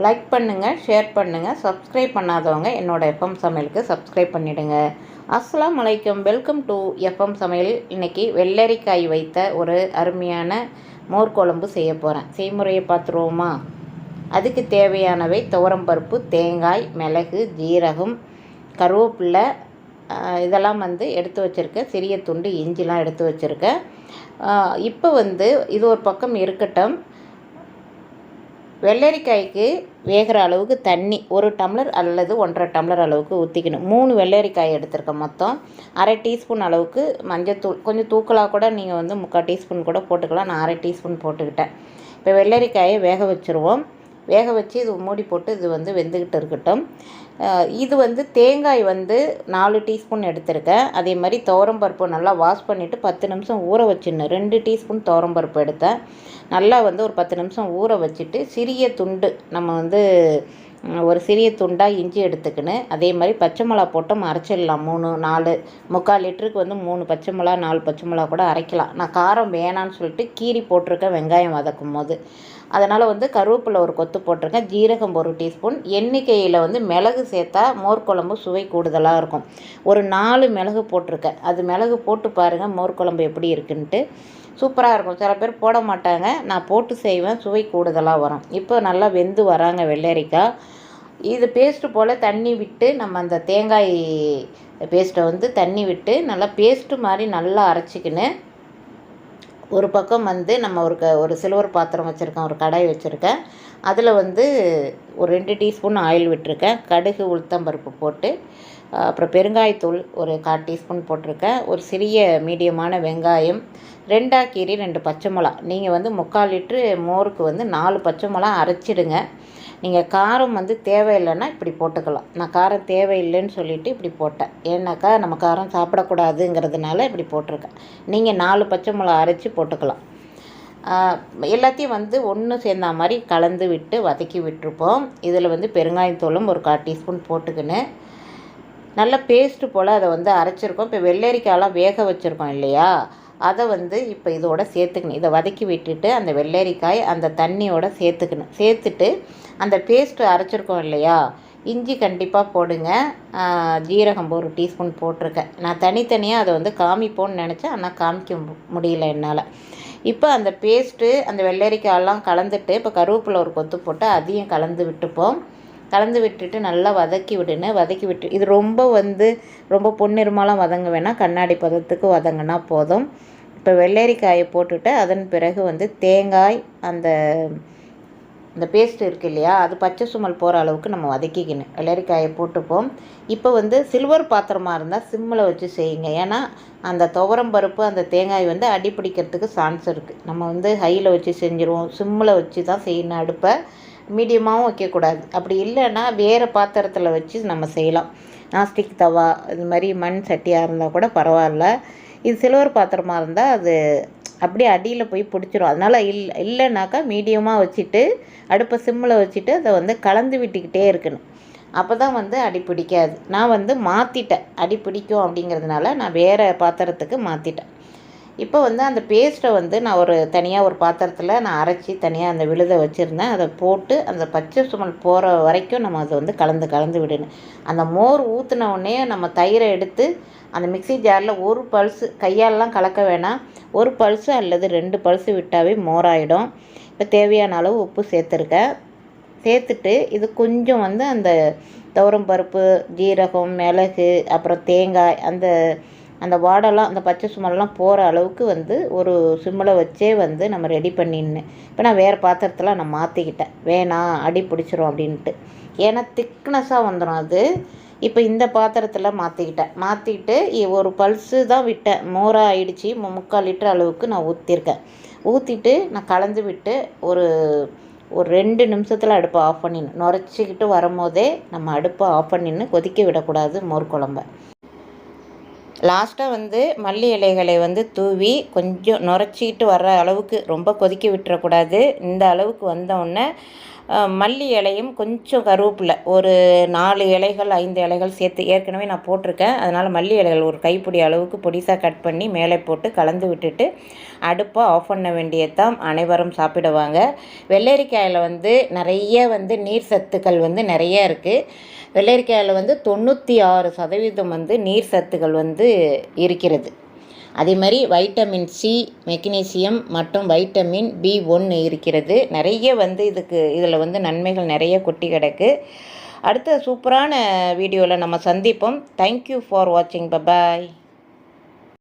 Like பண்ணுங்கள் share பண்ணுங்கள் subscribe பண்ணாதவங்க என்னோடய எஃப்எம் சமையலுக்கு சப்ஸ்கிரைப் பண்ணிவிடுங்க அஸ்லாம் வலைக்கம் வெல்கம் டு எஃப்எம் சமையல். இன்றைக்கி வெள்ளரிக்காய் வைத்த ஒரு அருமையான மோர் குழம்பு செய்ய போகிறேன் செய்முறையை பார்த்துருவோமா? அதுக்கு தேவையானவை துவரம்பருப்பு தேங்காய் மிளகு ஜீரகம் கருவேப்பில்லை இதெல்லாம் வந்து எடுத்து வச்சுருக்கேன். சிறிய துண்டு இஞ்சிலாம் எடுத்து வச்சுருக்கேன். இப்போ வந்து இது ஒரு பக்கம் இருக்கட்டும். வெள்ளரிக்காய்க்கு வேகிற அளவுக்கு தண்ணி ஒரு டம்ளர் அல்லது ஒன்றரை டம்ளர் அளவுக்கு ஊற்றிக்கணும் மூணு வெள்ளரிக்காய் எடுத்திருக்கேன் மொத்தம். அரை டீஸ்பூன் அளவுக்கு மஞ்சத்தூள் கொஞ்சம் தூக்கலாக கூட நீங்கள் வந்து முக்கால் டீஸ்பூன் கூட போட்டுக்கலாம். நான் அரை டீஸ்பூன் போட்டுக்கிட்டேன். இப்போ வெள்ளரிக்காயை வேக வச்சுருவோம். வேக வச்சு இது மூடி போட்டு இது வந்து வெந்துக்கிட்டு இருக்கட்டும். இது வந்து தேங்காய் வந்து நாலு டீஸ்பூன் எடுத்திருக்கேன். அதே மாதிரி துவரம்பருப்பு நல்லா வாஷ் பண்ணிவிட்டு பத்து நிமிஷம் ஊற வச்சிடணும். ரெண்டு டீஸ்பூன் துவரம்பருப்பு எடுத்தேன். நல்லா வந்து ஒரு பத்து நிமிஷம் ஊற வச்சுட்டு சிறிய துண்டு நம்ம வந்து ஒரு சிறிய துண்டாக இஞ்சி எடுத்துக்கின்னு அதே மாதிரி பச்சை மிளகா போட்டு அரைச்சிடலாம் மூணு நாலு முக்கால் லிட்டருக்கு வந்து மூணு பச்சை மிளகா நாலு பச்சை மிளகா கூட அரைக்கலாம். நான் காரம் வேணான்னு சொல்லிட்டு கீரி போட்டிருக்கேன் வெங்காயம் வதக்கும் போது. அதனால் வந்து கருவேப்பிலை ஒரு கொத்து போட்டிருக்கேன் ஜீரகம் ஒரு டீஸ்பூன். எண்ணிக்கையில் வந்து மிளகு சேர்த்தா மோர் குழம்பு சுவை கூடுதலாக இருக்கும். ஒரு நாலு மிளகு போட்டிருக்கேன் அது மிளகு போட்டு பாருங்கள் மோர் குழம்பு எப்படி இருக்குன்ட்டு. சூப்பராக இருக்கும். சில பேர் போட மாட்டாங்க. நான் போட்டு செய்வேன் சுவை கூடுதலாக வரும். இப்போ நல்லா வெந்து வராங்க வெள்ளரிக்காய். இது பேஸ்ட்டு போல் தண்ணி விட்டு நம்ம அந்த தேங்காய் பேஸ்ட்டை வந்து தண்ணி விட்டு நல்லா பேஸ்ட்டு மாதிரி நல்லா அரைச்சிக்கின்னு ஒரு பக்கம் வந்து நம்ம ஒரு க ஒரு சில்வர் பாத்திரம் வச்சுருக்கேன் ஒரு கடாய் வச்சுருக்கேன். அதில் வந்து ஒரு ரெண்டு டீஸ்பூன் ஆயில் விட்டுருக்கேன். கடுகு உளுத்தம்பருப்பு போட்டு அப்புறம் பெருங்காயத்தூள் ஒரு கால் டீஸ்பூன் போட்டிருக்கேன். ஒரு சிறிய மீடியமான வெங்காயம் ரெண்டா கீரி ரெண்டு பச்சை மிளகா. நீங்கள் வந்து முக்கால் லிட்ரு மோருக்கு வந்து நாலு பச்சை மிளகா அரைச்சிடுங்க. நீங்கள் காரம் வந்து தேவையில்லைன்னா இப்படி போட்டுக்கலாம். நான் காரம் தேவையில்லைன்னு சொல்லிவிட்டு இப்படி போட்டேன். ஏன்னாக்கா நம்ம காரம் சாப்பிடக்கூடாதுங்கிறதுனால இப்படி போட்டிருக்கேன். நீங்கள் நாலு பச்சை மிளகா அரைச்சி போட்டுக்கலாம். எல்லாத்தையும் வந்து ஒன்று சேர்ந்தா மாதிரி கலந்து விட்டு வதக்கி விட்டுருப்போம். இதில் வந்து பெருங்காயத்தூளும் ஒரு கால் டீஸ்பூன் போட்டுக்கின்னு நல்லா பேஸ்ட்டு போல் அதை வந்து அரைச்சிருக்கோம். இப்போ வெள்ளரிக்காயெலாம் வேக வச்சுருக்கோம் இல்லையா? அதை வந்து இப்போ இதோட சேர்த்துக்கணும். இதை வதக்கி விட்டுட்டு அந்த வெள்ளரிக்காய் அந்த தண்ணியோட சேர்த்துக்கணும். சேர்த்துட்டு அந்த பேஸ்ட்டு அரைச்சிருக்கோம் இல்லையா? இஞ்சி கண்டிப்பாக போடுங்க. ஜீரகம் ஒரு டீஸ்பூன் போட்டிருக்கேன். நான் தனித்தனியாக அதை வந்து காமிப்போன்னு நினச்சேன். ஆனால் காமிக்க மு- முடியல என்னால். இப்போ அந்த பேஸ்ட்டு அந்த வெள்ளரிக்காயெல்லாம் கலந்துட்டு இப்போ கருவேப்பிலை ஒரு கொத்து போட்டு அதையும் கலந்து விட்டுப்போம். கலந்து விட்டுட்டு நல்லா வதக்கி விடுன்னு வதக்கி விட்டு இது ரொம்ப வந்து ரொம்ப பொன்னிறமாலாம் வதங்க வேணாம். கண்ணாடி பதத்துக்கு வதங்கினா போதும். இப்போ வெள்ளரிக்காயை போட்டுட்டு அதன் பிறகு வந்து தேங்காய் அந்த இந்த பேஸ்ட் இருக்கு இல்லையா அது பச்சை சுமல் போகிற அளவுக்கு நம்ம வதக்கிக்கணும். வெள்ளரிக்காயை போட்டுப்போம். இப்போ வந்து சில்வர் பாத்திரமாக இருந்தால் சிம்மில் வச்சு செய்யுங்க. ஏன்னா அந்த துவரம் பருப்பு அந்த தேங்காய் வந்து அடி பிடிக்கிறதுக்கு சான்ஸ் இருக்குது நம்ம வந்து ஹையில் வச்சு செஞ்சுருவோம். சிம்மில் வச்சு தான் செய்யணும் அடுப்பை. மீடியமாகவும் வைக்கக்கூடாது. அப்படி இல்லைன்னா வேறு பாத்திரத்தில் வச்சு நம்ம செய்யலாம். நாஸ்டிக் தவா இது மாதிரி மண் சட்டியாக இருந்தால் கூட பரவாயில்ல. இது சில்வர் பாத்திரமாக இருந்தால் அது அப்படியே அடியில் போய் பிடிச்சிரும். அதனால் இல் இல்லைனாக்கா மீடியமாக வச்சுட்டு அடுப்பை சிம்மில் வச்சுட்டு அதை வந்து கலந்து விட்டுக்கிட்டே இருக்கணும். அப்போ தான் வந்து அடி பிடிக்காது. நான் வந்து மாற்றிட்டேன் அடி பிடிக்கும் அப்படிங்கிறதுனால நான் வேறு பாத்திரத்துக்கு மாற்றிட்டேன் இப்போ வந்து அந்த பேஸ்ட்டை வந்து நான் ஒரு தனியாக ஒரு பாத்திரத்தில் நான் அரைச்சி தனியாக அந்த விழுதை வச்சுருந்தேன். அதை போட்டு அந்த பச்சை சுமல் போகிற வரைக்கும் நம்ம அதை வந்து கலந்து கலந்து விடணும். அந்த மோர் ஊற்றின உடனே நம்ம தயிரை எடுத்து அந்த மிக்ஸி ஜாரில் ஒரு பல்ஸு கையாலெலாம் கலக்க வேணாம். ஒரு பல்ஸு அல்லது ரெண்டு பல்ஸு விட்டாவே மோராயிடும். இப்போ தேவையான அளவு உப்பு சேர்த்துருக்கேன் சேர்த்துட்டு இது கொஞ்சம் வந்து அந்த துவரம் பருப்பு ஜீரகம் மிளகு அப்புறம் தேங்காய் அந்த அந்த வாடெல்லாம் அந்த பச்சை சுமல்லாம் போகிற அளவுக்கு வந்து ஒரு சிம்மில் வச்சே வந்து நம்ம ரெடி பண்ணின்னு. இப்போ நான் வேறு பாத்திரத்தில் நான் மாற்றிக்கிட்டேன் வேணாம் அடி பிடிச்சிரும் அப்படின்ட்டு. ஏன்னா திக்னஸாக வந்துடும் அது. இப்போ இந்த பாத்திரத்தில் மாற்றிக்கிட்டேன் மாற்றிக்கிட்டு ஒரு பல்ஸு தான் விட்டேன். மோராக ஆயிடுச்சு. மு- முக்கால் லிட்டர் அளவுக்கு நான் ஊற்றிருக்கேன் ஊற்றிட்டு நான் கலந்து விட்டு ஒரு ஒரு ரெண்டு நிமிஷத்தில் அடுப்பை ஆஃப் பண்ணிடணும். நுரைச்சிக்கிட்டு வரும்போதே நம்ம அடுப்பை ஆஃப் பண்ணின்னு கொதிக்க விடக்கூடாது மோர் குழம்ப. லாஸ்ட்டாக வந்து மல்லி இலைகளை வந்து தூவி கொஞ்சம் நுரைச்சிக்கிட்டு வர்ற அளவுக்கு ரொம்ப கொதிக்க விட்டுறக்கூடாது. இந்த அளவுக்கு வந்த மல்லி இலையும் கொஞ்சம் கருவேப்பிலை ஒரு நாலு இலைகள் ஐந்து இலைகள் சேர்த்து ஏற்கனவே நான் போட்டிருக்கேன். அதனால் மல்லி இலைகள் ஒரு கைப்பிடி அளவுக்கு பொடிசாக கட் பண்ணி மேலே போட்டு கலந்து விட்டுட்டு அடுப்பை ஆஃப் பண்ண வேண்டியதான் அனைவரும் சாப்பிடுவாங்க. வெள்ளரிக்காயில் வந்து நிறைய வந்து நீர் சத்துக்கள் வந்து நிறைய இருக்குது வெள்ளரிக்காயில் வந்து தொண்ணூற்றி ஆறு சதவீதம் வந்து நீர் சத்துக்கள் வந்து இருக்கிறது. அதே மாதிரி வைட்டமின் சி மெக்னீசியம் மற்றும் வைட்டமின் பி ஒன்று இருக்கிறது. நிறைய வந்து இதுக்கு இதில் வந்து நன்மைகள் நிறைய கொட்டி கிடக்கு. அடுத்த சூப்பரான வீடியோவில் நம்ம சந்திப்போம். தேங்க்யூ ஃபார் வாட்சிங் பபாய்